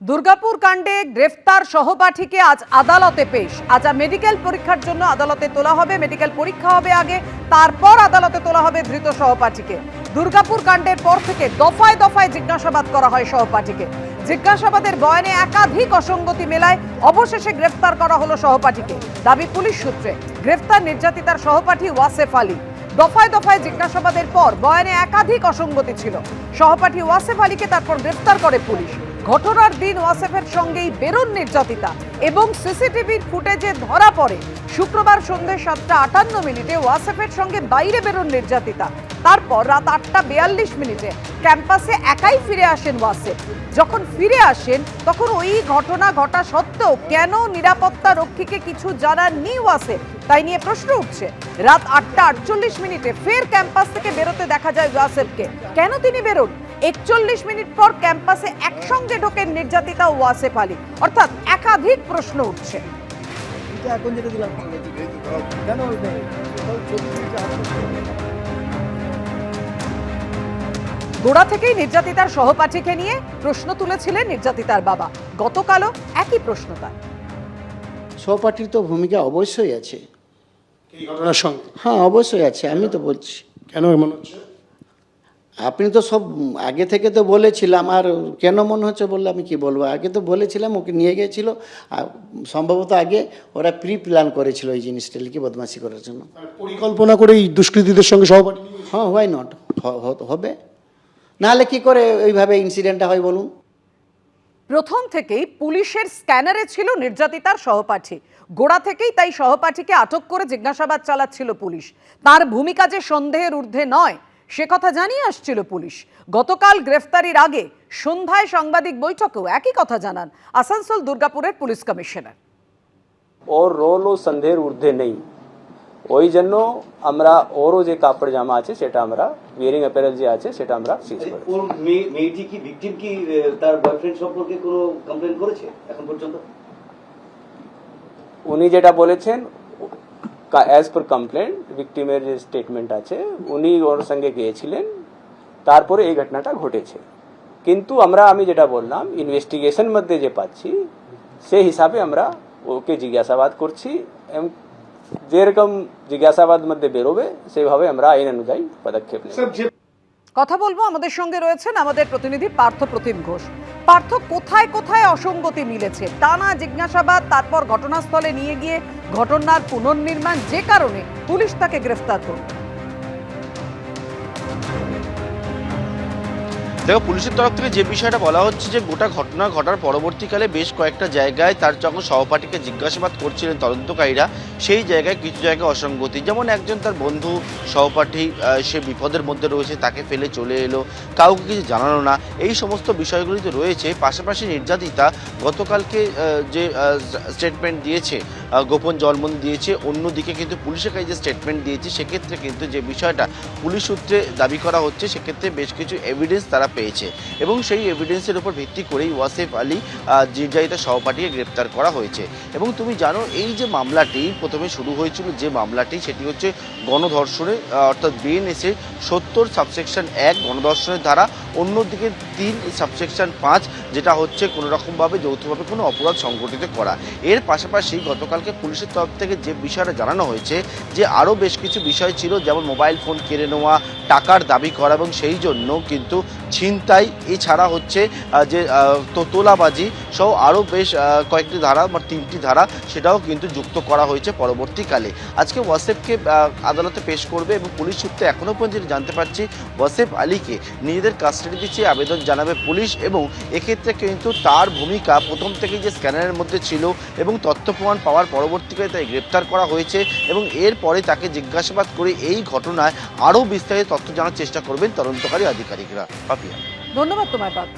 দুর্গাপুর কাণ্ডে গ্রেফতার সহপাঠীকে আজ আদালতে পেশ। আজ মেডিকেল পরীক্ষার জন্য আদালতে তোলা হবে, মেডিকেল পরীক্ষা হবে আগে, তারপর আদালতে তোলা হবে ধৃত সহপাঠীকে। দুর্গাপুর কাণ্ডের পর থেকে দফায় দফায় জিজ্ঞাসাবাদ করা হয় সহপাঠীকে। জিজ্ঞাসাবাদের বয়ানে একাধিক অসঙ্গতি মেলায় অবশেষে গ্রেফতার করা হলো সহপাঠীকে। দাবি পুলিশ সূত্রে, গ্রেফতার নির্যাতিতার সহপাঠী ওয়াসেফ আলী। দফায় দফায় জিজ্ঞাসাবাদের পর বয়ানে একাধিক অসঙ্গতি ছিল। সহপাঠী ওয়াসেফ আলীকে তারপর গ্রেফতার করে পুলিশ। ঘটনার দিন ওয়াসেফের সঙ্গেই বেরোন নির্যাতিতা এবং সিসিটিভির ফুটেজে ধরা পড়ে। শুক্রবার সন্ধ্যে সাতটা আটান্ন মিনিটে ওয়াসেফের সঙ্গে বাইরে বেরোন নির্যাতিতা। তারপর রাত আটটা বেয়াল্লিশ মিনিটে ক্যাম্পাসে একাই ফিরে আসেন ওয়াসেফ। যখন ফিরে আসেন, তখন ওই ঘটনা ঘটা সত্ত্বেও কেন নিরাপত্তা রক্ষীকে কিছু জানাননি ওয়াসেফ? তাই নিয়ে প্রশ্ন উঠছে। রাত আটটা আটচল্লিশ মিনিটে ফের ক্যাম্পাস থেকে বেরোতে দেখা যায় ওয়াসেফকে। কেন তিনি বেরোন? একচল্লিশ মিনিট পর ক্যাম্পাসে একসঙ্গে ঢোকেন নির্যাতিতা ওয়াসেফ আলী। অর্থাৎ একাধিক প্রশ্ন উঠছে। এখন যেটা দিলাম। গোড়া থেকেই নির্যাতিতার সহপাঠীকে নিয়ে প্রশ্ন তুলেছিলেন নির্যাতিতার বাবা। গতকালও একই প্রশ্ন তার। সহপাঠীর তো ভূমিকা অবশ্যই আছে। ঘটনার সঙ্গে? হ্যাঁ অবশ্যই আছে আমি তো বলছি। কেন মনে হচ্ছে? আপনি তো সব আগে থেকে তো বলেছিলাম আর কেন মনে হচ্ছে বললে আমি কি বলব? আগে তো বলেছিলাম ওকে নিয়ে গিয়েছিল আর সম্ভবত আগে ওরা প্রি প্ল্যান করেছিল এই জিনিসটা লিখে বদমাশি করার জন্য। পরিকল্পনা করে এই দুষ্কৃতীদের সঙ্গে সহপাঠী হ্যাঁ হোয়াই নট হবে। নাহলে কি করে ওইভাবে ইনসিডেন্টটা হয় বলুন? প্রথম থেকেই পুলিশের স্ক্যানারে ছিল নির্যাতিতার সহপাঠী। গোড়া থেকেই তাই সহপাঠীকে আটক করে জিজ্ঞাসাবাদ চালাচ্ছিল পুলিশ। তার ভূমিকা যে সন্দেহের ঊর্ধ্বে নয় সে কথা জানিয়ে আসছিল পুলিশ। গতকাল গ্রেফতারির আগে সন্ধ্যায় সাংবাদিক বৈঠকেও একই কথা জানান আসানসোল দুর্গাপুরের পুলিশ কমিশনার। ওর রোল ও সন্দেহের ঊর্ধ্বে নেই। ওই জন্য আমরা ওরও যে কাপড় জামা আছে সেটা আমরা ওয়ারিং অ্যাপারেল যে আছে সেটা আমরা সিজ করি ওর মেয়েটি কি ভিকটিম কি তার বয়ফ্রেন্ড সম্পর্কে কোনো কমপ্লেন করেছে এখন পর্যন্ত? উনি যেটা বলেছেন অ্যাজ পার কমপ্লেন ভিকটিমের যে স্টেটমেন্ট আছে, উনি ওর সঙ্গে গিয়েছিলেন, তারপরে এই ঘটনাটা ঘটেছে। কিন্তু আমরা, আমি যেটা বললাম ইনভেস্টিগেশন মধ্যে যে পাচ্ছি, সেই হিসাবে আমরা ওকে জিজ্ঞাসাবাদ করছি এবং যেরকম জিজ্ঞাসাবাদ মধ্যে বেরোবে, সেইভাবে আমরা আইন অনুযায়ী পদক্ষেপ নেব। কথা বলব আমাদের সঙ্গে রয়েছেন আমাদের প্রতিনিধি পার্থ প্রতিম ঘোষ। পার্থ, কোথায় কোথায় অসঙ্গতি মিলেছে? টানা জিজ্ঞাসাবাদ, তারপর ঘটনাস্থলে নিয়ে গিয়ে ঘটনার পুনর্নির্মাণ যে কারণে পুলিশ তাকে গ্রেফতার করল। দেখো, পুলিশের তরফ থেকে যে বিষয়টা বলা হচ্ছে যে, গোটা ঘটনা ঘটার পরবর্তীকালে বেশ কয়েকটা জায়গায় তার যখন সহপাঠীকে জিজ্ঞাসাবাদ করছিলেন তদন্তকারীরা, সেই জায়গায় কিছু জায়গায় অসঙ্গতি। যেমন একজন তার বন্ধু, সহপাঠী সে বিপদের মধ্যে রয়েছে, তাকে ফেলে চলে এলো, কাউকে কিছু জানানো না। এই সমস্ত বিষয়গুলি তো রয়েছে। পাশাপাশি নির্যাতিতা গতকালকে যে স্টেটমেন্ট দিয়েছে গোপন জলমন্দি দিয়েছে, অন্যদিকে কিন্তু পুলিশের কাছে যে স্টেটমেন্ট দিয়েছে, সেক্ষেত্রে কিন্তু যে বিষয়টা পুলিশ সূত্রে দাবি করা হচ্ছে, সেক্ষেত্রে বেশ কিছু এভিডেন্স তারা পেয়েছে। এবং সেই এভিডেন্সের উপর ভিত্তি করেই ওয়াসেফ আলী নির্যাতিতা সহপাঠীকে গ্রেপ্তার করা হয়েছে। এবং তুমি জানো, এই যে মামলাটি প্রথমে শুরু হয়েছিল, যে মামলাটি, সেটি হচ্ছে গণধর্ষণে অর্থাৎ বিএনএসের সত্তর সাবসেকশন এক গণধর্ষণের ধারা, অন্যদিকে তিন সাবসেকশন পাঁচ, যেটা হচ্ছে কোনো রকমভাবে যৌথভাবে কোনো অপরাধ সংগঠিত করা। এর পাশাপাশি গতকালকে পুলিশের তরফ থেকে যে বিষয়টা জানানো হয়েছে, যে আরও বেশ কিছু বিষয় ছিল, যেমন মোবাইল ফোন কেড়ে নেওয়া, টাকার দাবি করা, এবং সেই জন্য কিন্তু ছিনতাই, এছাড়া হচ্ছে যে তোলাবাজি সহ আরও বেশ কয়েকটি ধারা বা তিনটি ধারা সেটাও কিন্তু যুক্ত করা হয়েছে পরবর্তীকালে। আজকে ওয়াসেফকে আদালতে পেশ করবে এবং পুলিশ সূত্রে এখনও পর্যন্ত জানতে পারছি, ওয়াসেফ আলীকে নিজেদের কাস্টাডিতে চেয়ে আবেদন জানাবে পুলিশ এবং এক্ষেত্রে কিন্তু তার ভূমিকা প্রথম থেকেই যে স্ক্যানারের মধ্যে ছিল এবং তথ্য প্রমাণ পাওয়ার পরবর্তীকালে তাই গ্রেপ্তার করা হয়েছে এবং এরপরে তাকে জিজ্ঞাসাবাদ করে এই ঘটনায় আরও বিস্তারিত তথ্য জানার চেষ্টা করবেন তদন্তকারী আধিকারিকরা। ধন্যবাদ তোমায় পার্থ